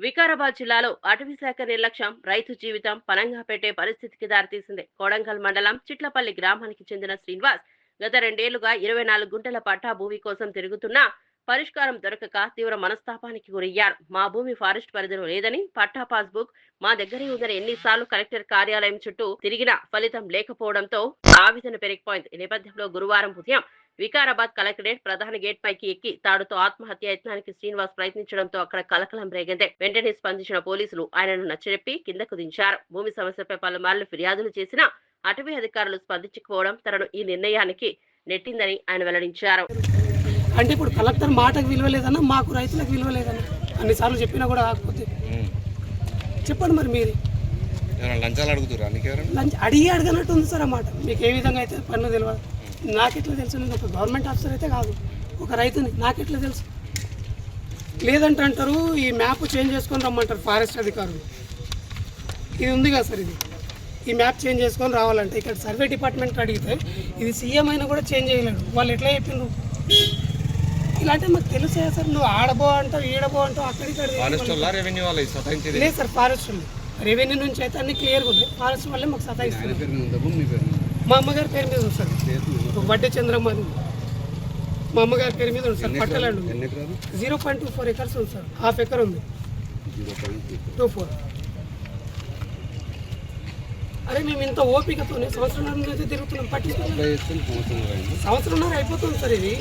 వికారాబాద్ జిల్లాలో అటవీ శాఖ నిర్లక్ష్యం రైతు జీవితం పనంగా పెట్టే పరిస్థితికి దారితీసింది. కోడంగల్ మండలం చిట్లపల్లి గ్రామానికి చెందిన శ్రీనివాస్ గత రెండేళ్ళుగా ఇరవై నాలుగు గుంటల పట్టా భూమి కోసం తిరుగుతున్నా పరిష్కారం దొరకక తీవ్ర మనస్తాపానికి గురయ్యారు. మా భూమి ఫారెస్ట్ పరిధిలో లేదని పట్టా పాస్బుక్ మా దగ్గరే ఉందని ఎన్నిసార్లు కలెక్టర్ కార్యాలయం చుట్టూ తిరిగినా ఫలితం లేకపోవడంతో ఆవేదన పెరిగిపోయింది. ఈ నేపథ్యంలో గురువారం ఉదయం వికారాబాద్ కలెక్టరేట్ ప్రధాన గేట్ పైకి ఎక్కి తాడుతో ఆత్మహత్య యత్నానికి శ్రీనివాస్ ప్రయత్నించడంతో అక్కడ కలకలం రేగింది. వెంటనే స్పందించిన పోలీసులు ఆయనను నచ్చజెప్పి కిందకు దించారు. భూమి సమస్యపై పలుమార్లు ఫిర్యాదులు చేసినా అటవీ అధికారులు స్పందించకపోవడం తనను ఈ నిర్ణయానికి నెట్టిందని ఆయన వెల్లడించారు. అంటే ఇప్పుడు కలెక్టర్ మాటకు విలువ లేదన్నా మాకు రైతులకు విలువ లేదన్నా అన్నిసార్లు చెప్పినా కూడా కాకపోతే చెప్పండి మరి మీరు. లంచాలు అడుగుతురా లంచ్ అడిగి అడగనట్టు ఉంది సార్ అన్నమాట మీకు ఏ విధంగా అయితే పన్ను తెలియదు నాకెట్లా తెలుసు? నేను ఒక గవర్నమెంట్ ఆఫీసర్ అయితే కాదు. ఒక రైతుని నాకెట్లా తెలుసు? లేదంటే అంటారు ఈ మ్యాప్ చేంజ్ చేసుకొని రమ్మంటారు ఫారెస్ట్ అధికారులు. ఇది ఉంది కదా సార్ ఇది. ఈ మ్యాప్ చేంజ్ చేసుకొని రావాలంటే ఇక్కడ సర్వే డిపార్ట్మెంట్ అడిగితే ఇది సీఎం అయినా కూడా చేంజ్ చేయలేడు. వాళ్ళు ఎట్లా చెప్పిండ్రు? ఇలాంటి మాకు తెలుసే సార్. నువ్వు ఆడబో అంటావు ఈడబో అంటావు వాళ్ళ రెవెన్యూ వాళ్ళ లేదు సార్ ఫారెస్ట్ రెవెన్యూ నుంచి అయితే అన్ని క్లియర్గా ఉన్నాయి ఫారెస్ట్ వల్లే మాకు సతాయిస్తుంది మా అమ్మగారి పేరు మీద ఉంది సార్. వడ్డే చంద్రమ్మ. మా అమ్మగారి పేరు మీద ఉంది sir. పట్టలాండ్ zero point two four acres ఉంది సార్. హాఫ్ ఎకర్ ఉంది. Two four. అరే మేము ఇంత ఓపికతోనే సంవత్సరం తిరుగుతున్నాం. చేస్తే సంవత్సరం అయిపోతుంది సార్ ఇది.